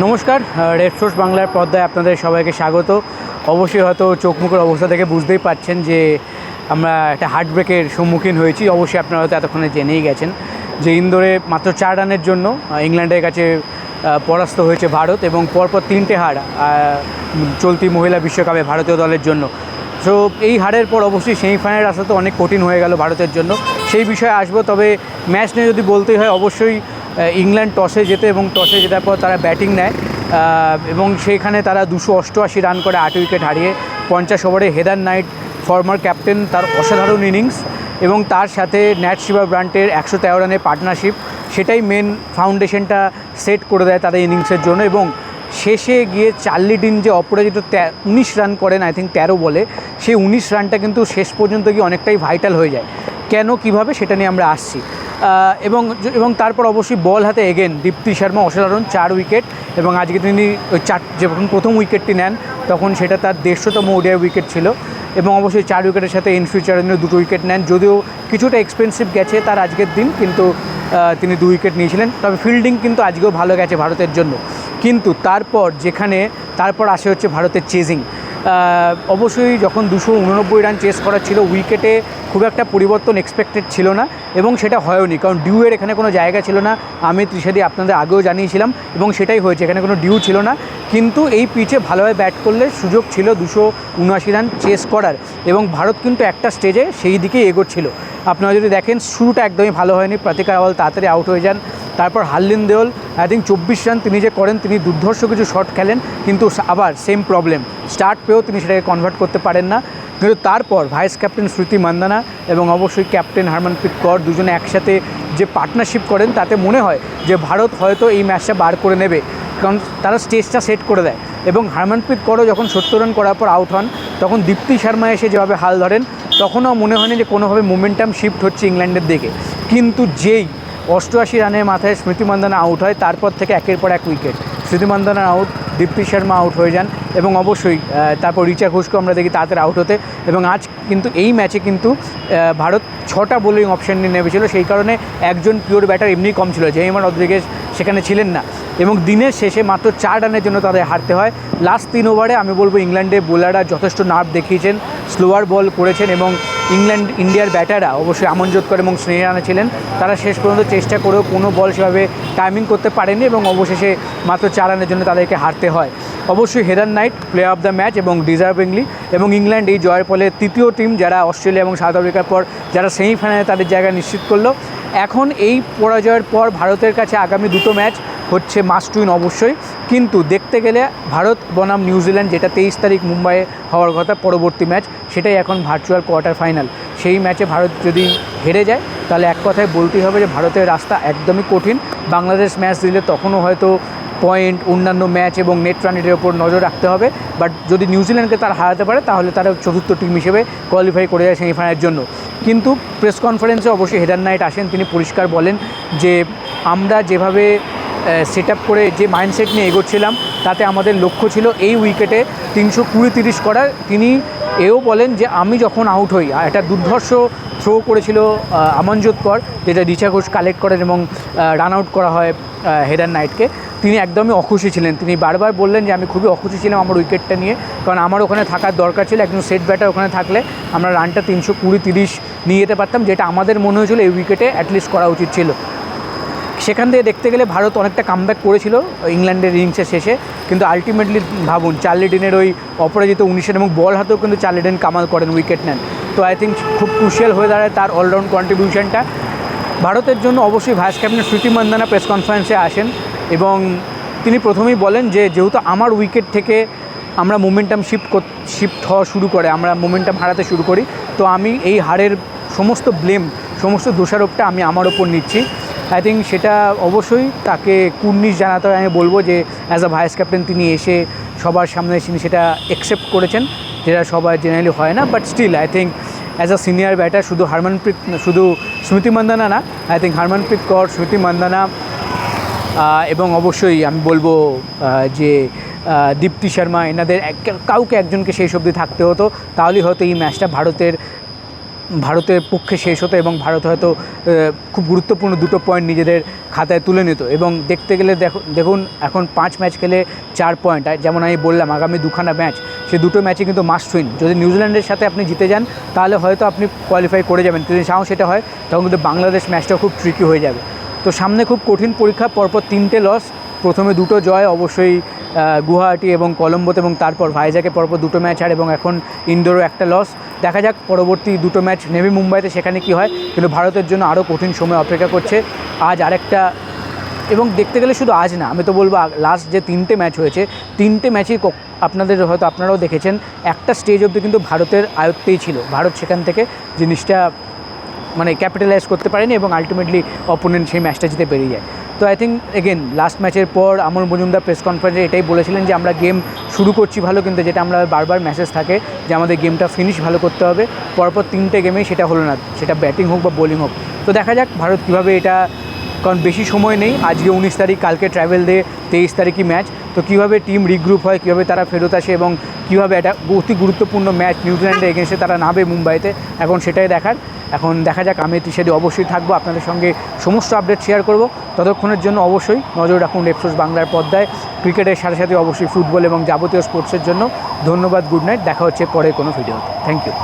নমস্কার red source বাংলার পর্দায় আপনাদের সবাইকে স্বাগত। অবশ্যই হয়তো চোখ মুখের অবস্থা থেকে বুঝতেই পারছেন যে আমরা একটা হার্ট ব্রেকের সম্মুখীন হয়েছি। অবশ্যই আপনারা হয়তো এতক্ষণে জেনেই গেছেন যে ইন্দোরে মাত্র চার রানের জন্য ইংল্যান্ডের কাছে পরাস্ত হয়েছে ভারত এবং পরপর তিনটে হার চলতি মহিলা বিশ্বকাপে ভারতীয় দলের জন্য। সো এই হারের পর অবশ্যই সেমিফাইনাল আসা তো অনেক কঠিন হয়ে গেল ভারতের জন্য। সেই বিষয়ে আসব, তবে ম্যাচ নিয়ে যদি বলতেই হয়, অবশ্যই ইংল্যান্ড টসে যেতে এবং টসে জেতার পর তারা ব্যাটিং নেয় এবং সেইখানে তারা দুশো অষ্টআশি রান করে আট উইকেট হারিয়ে পঞ্চাশ ওভারে হেদার নাইট ফর্মার ক্যাপ্টেন তার অসাধারণ ইনিংস এবং তার সাথে ন্যাট শিবা ব্রান্টের একশো তেরো রানের পার্টনারশিপ, সেটাই মেন ফাউন্ডেশনটা সেট করে দেয় তাদের ইনিংসের জন্য এবং শেষে গিয়ে চার্লি ডিন যে অপরাজিত উনিশ রান করেন আই থিঙ্ক তেরো বলে, সেই উনিশ রানটা কিন্তু শেষ পর্যন্ত গিয়ে অনেকটাই ভাইটাল হয়ে যায়। কেন, কীভাবে, সেটা নিয়ে আমরা আসছি। এবং এবং তারপর অবশ্যই বল হাতে এগেন দীপ্তি শর্মা অসাধারণ চার উইকেট এবং আজকে তিনি ওই চার যখন প্রথম উইকেটটি নেন, তখন সেটা তার দেড়শোতম ওডিআই উইকেট ছিল এবং অবশ্যই চার উইকেটের সাথে ইন ফিউচার দুটো উইকেট নেন। যদিও কিছুটা এক্সপেন্সিভ গেছে তার আজকের দিন, কিন্তু তিনি দু উইকেট নিয়েছিলেন। তবে ফিল্ডিং কিন্তু আজকেও ভালো গেছে ভারতের জন্য। কিন্তু তারপর যেখানে, তারপর আসে হচ্ছে ভারতের চেজিং অবশ্যই যখন দুশো উননব্বই রান চেস করা ছিল উইকেটে খুব একটা পরিবর্তন এক্সপেক্টেড ছিল না এবং সেটা হয়ওনি কারণ ডিউয়ের এখানে কোনো জায়গা ছিল না। আমি ত্রিশাদি আপনাদের আগেও জানিয়েছিলাম এবং সেটাই হয়েছে, এখানে কোনো ডিউ ছিল না। কিন্তু এই পিচে ভালোভাবে ব্যাট করলে সুযোগ ছিল দুশো উনআশি রান চেস করার এবং ভারত কিন্তু একটা স্টেজে সেই দিকেই এগোচ্ছিল। আপনারা যদি দেখেন, শুরুটা একদমই ভালো হয়নি। প্রতিকার আওয়াল তাড়াতাড়ি আউট হয়ে যান। তারপর হার্লিন দেওল আই থিঙ্ক চব্বিশ রান তিনি যে করেন, তিনি দুর্ধর্ষ কিছু শট খেলেন, কিন্তু আবার সেম প্রবলেম স্টার্ট পেয়েও তিনি সেটাকে কনভার্ট করতে পারেন না। কিন্তু তারপর ভাইস ক্যাপ্টেন শ্রুতি মান্দানা এবং অবশ্যই ক্যাপ্টেন হারমানপ্রীত কর দুজনে একসাথে যে পার্টনারশিপ করেন, তাতে মনে হয় যে ভারত হয়তো এই ম্যাচটা বার করে নেবে। কারণ তারা স্টেজটা সেট করে দেয়। এবং হারমানপ্রীত করও যখন সত্তর রান করার পর আউট হন, তখন দীপ্তি শর্মা এসে যেভাবে হাল ধরেন, তখনও মনে হয়নি যে কোনোভাবে মোমেন্টাম শিফট হচ্ছে ইংল্যান্ডের দিকে। কিন্তু যেই অষ্টআশি রানের মাথায় স্মৃতি মান্দানা আউট হয়, তারপর থেকে একের পর এক wicket Smriti Mandhana out Deepti Sharma out হয়ে যান এবং অবশ্যই তারপর রিচা ঘোষকে আমরা দেখি তাড়াতাড়ি আউট হতে। এবং আজ কিন্তু এই ম্যাচে কিন্তু ভারত ছটা বোলিং অপশন নিয়ে নেমেছিল, সেই কারণে একজন পিওর ব্যাটার এমনি কম ছিল জেইমান রদ্রিগেজ সেখানে ছিলেন না। এবং দিনের শেষে মাত্র চার রানের জন্য তাদের হারতে হয়। লাস্ট তিন ওভারে আমি বলব, ইংল্যান্ডে বোলাররা যথেষ্ট নার্ভ দেখিয়েছেন স্লোয়ার বল করেছেন এবং ইংল্যান্ড, ইন্ডিয়ার ব্যাটাররা অবশ্যই আমনজোত করে এবং স্নেহ রানা ছিলেন তারা শেষ পর্যন্ত চেষ্টা করেও কোনো বল সেভাবে টাইমিং করতে পারেনি এবং অবশেষে মাত্র চার রানের জন্য তাদেরকে হারতে হয়। অবশ্যই Heather Knight player of the match এবং ডিজার্ভিংলি এবং ইংল্যান্ড এই জয়ের ফলে তৃতীয় টিম যারা অস্ট্রেলিয়া এবং সাউথ আফ্রিকার পর যারা সেমিফাইনালে তাদের জায়গা নিশ্চিত করল। এখন এই পরাজয়ের পর ভারতের কাছে আগামী দুটো ম্যাচ হচ্ছে মাস্ট উইন অবশ্যই। কিন্তু দেখতে গেলে ভারত বনাম নিউজিল্যান্ড যেটা তেইশ তারিখ মুম্বাইয়ে হওয়ার কথা, পরবর্তী ম্যাচ সেটাই এখন ভার্চুয়াল কোয়ার্টার ফাইনাল সেই ম্যাচে ভারত যদি হেরে যায়, তাহলে এক কথায় বলতেই হবে যে, ভারতের রাস্তা একদমই কঠিন। বাংলাদেশ ম্যাচ দিলে তখনও হয়তো পয়েন্ট অন্যান্য ম্যাচ এবং নেট রানের ওপর নজর রাখতে হবে। বাট যদি নিউজিল্যান্ডকে তারা হারাতে পারে, তাহলে তারা চতুর্থ টিম হিসেবে কোয়ালিফাই করে যায় সেমিফাইনালের জন্য। কিন্তু প্রেস কনফারেন্সে অবশ্যই হেডার নাইট আসেন। তিনি পরিষ্কার বলেন যে, আমরা যেভাবে সেট করে যে মাইন্ডসেট নিয়ে এগোচ্ছিলাম, তাতে আমাদের লক্ষ্য ছিল এই উইকেটে তিনশো কুড়ি তিরিশ করার। তিনি এও বলেন যে, আমি যখন আউট হই একটা দুর্ধর্ষ থ্রো করেছিল আমনজোত কর, যেটা রিচা ঘোষ কালেক্ট করেন এবং রান আউট করা হয় হেডার নাইটকে তিনি একদমই অখুশি ছিলেন। তিনি বারবার বললেন যে, আমি খুবই অখুশি ছিলাম আমার উইকেটটা নিয়ে, কারণ আমার ওখানে থাকার দরকার ছিল, একজন সেট ব্যাটার ওখানে থাকলে আমরা রানটা তিনশো কুড়ি তিরিশ নিয়ে যেতে পারতাম, যেটা আমাদের মনে হয়েছিল এই উইকেটে অ্যাটলিস্ট করা উচিত ছিল। সেখান থেকে দেখতে গেলে ভারত অনেকটা কামব্যাক করেছিল, ইংল্যান্ডের ইনিংসের শেষে। কিন্তু আলটিমেটলি ভাবুন, চার্লি ডিনের ওই অপরাজিত উনিশের এবং বল হাতেও কিন্তু চার্লি ডিন কামাল করেন উইকেট নেন। তো আই থিঙ্ক খুব ক্রুশিয়াল হয়ে দাঁড়ায় তার অলরাউন্ড কন্ট্রিবিউশনটা ভারতের জন্য অবশ্যই ভাইস ক্যাপ্টেন স্মৃতি মান্দানা প্রেস কনফারেন্সে আসেন এবং তিনি প্রথমেই বলেন যে, যেহেতু আমার উইকেট থেকে আমরা মোমেন্টাম শিফট শিফট হওয়া শুরু করে, আমরা মোমেন্টাম হারাতে শুরু করি, তো আমি এই হারের সমস্ত ব্লেম সমস্ত দোষারোপটা আমি আমার ওপর নিচ্ছি। আই থিঙ্ক সেটা অবশ্যই তাকে কুর্নিশ জানাতে হয়। আমি বলব যে অ্যাজ আ ভাইস ক্যাপ্টেন তিনি এসে সবার সামনে তিনি সেটা অ্যাকসেপ্ট করেছেন, যেটা সবার জেনারেলি হয় না। But still I think as a senior batter শুধু হারমনপ্রীত, শুধু স্মৃতি মান্দানা না আই থিঙ্ক হারমনপ্রীত কর, স্মৃতি মান্দানা এবং অবশ্যই আমি বলব যে দীপ্তি শর্মা, এনাদের এক- কাউকে একজনকে সেই অবধি থাকতে হতো। তাহলেই হয়তো এই ম্যাচটা ভারতের ভারতের পক্ষে শেষ হতো এবং ভারত হয়তো খুব গুরুত্বপূর্ণ দুটো পয়েন্ট নিজেদের খাতায় তুলে নিত। এবং দেখতে গেলে দেখো- দেখুন, এখন পাঁচ ম্যাচ খেলে চার পয়েন্ট যেমন আমি বললাম, আগামী দুখানা ম্যাচ সে দুটো ম্যাচে কিন্তু মাস্ট উইন যদি নিউজিল্যান্ডের সাথে আপনি জিতে যান, তাহলে হয়তো আপনি কোয়ালিফাই করে যাবেন। যদি সাও সেটা হয়, তখন কিন্তু বাংলাদেশ ম্যাচটা খুব ট্রিকি হয়ে যাবে। তো সামনে খুব কঠিন পরীক্ষা, পরপর তিনটে লস প্রথমে দুটো জয়, অবশ্যই গুয়াহাটি এবং কলম্বোতে এবং তারপর ভাইজাকে পরপর দুটো ম্যাচ আর এবং এখন ইন্ডোরও একটা লস দেখা যাক, পরবর্তী দুটো ম্যাচ নেভি মুম্বাইতে সেখানে কি হয়, কিন্তু ভারতের জন্য আরও কঠিন সময় অপেক্ষা করছে। আজ আরেকটা, এবং দেখতে গেলে শুধু আজ না, আমি তো বলব লাস্ট যে তিনটে ম্যাচ হয়েছে, তিনটে ম্যাচই আপনাদের হয়তো আপনারাও দেখেছেন, একটা স্টেজ অবধি কিন্তু ভারতের আয়ত্তেই ছিল। ভারত সেখান থেকে জিনিসটা মানে ক্যাপিটালাইজ করতে পারেনি এবং আলটিমেটলি অপোনেন্ট সেই ম্যাচটা জিতে পেরিয়ে যায়। তো আই থিঙ্ক এগেন লাস্ট ম্যাচের পর আমল মজুমদার প্রেস কনফারেন্সে এটাই বলেছিলেন যে আমরা গেম শুরু করছি ভালো, কিন্তু যেটা আমরা বারবার মেসেজ থাকে যে আমাদের গেমটা ফিনিশ ভালো করতে হবে। পরপর তিনটে গেমেই সেটা হলো না, সেটা ব্যাটিং হোক বা বোলিং হোক। তো দেখা যাক ভারত কীভাবে এটা, কারণ বেশি সময় নেই। আজকে উনিশ তারিখ, কালকে ট্রাভেল ডে তেইশ তারিখই ম্যাচ তো কীভাবে টিম রিগ্রুপ হয়, কীভাবে তারা ফেরত আসে এবং কীভাবে একটা অতি গুরুত্বপূর্ণ ম্যাচ নিউজিল্যান্ডের এগেনস্টে তারা নাবে মুম্বাইতে, এখন সেটাই দেখার। এখন দেখা যাক, আমি সেটি অবশ্যই থাকব। আপনাদের সঙ্গে সমস্ত আপডেট শেয়ার করব। ততক্ষণের জন্য অবশ্যই নজর রাখুন রেপসোস বাংলার পর্দায়। ক্রিকেটের সাথে সাথে অবশ্যই ফুটবল এবং যাবতীয় স্পোর্টসের জন্য। ধন্যবাদ গুড নাইট দেখা হচ্ছে পরে কোনো ভিডিওতে থ্যাংক ইউ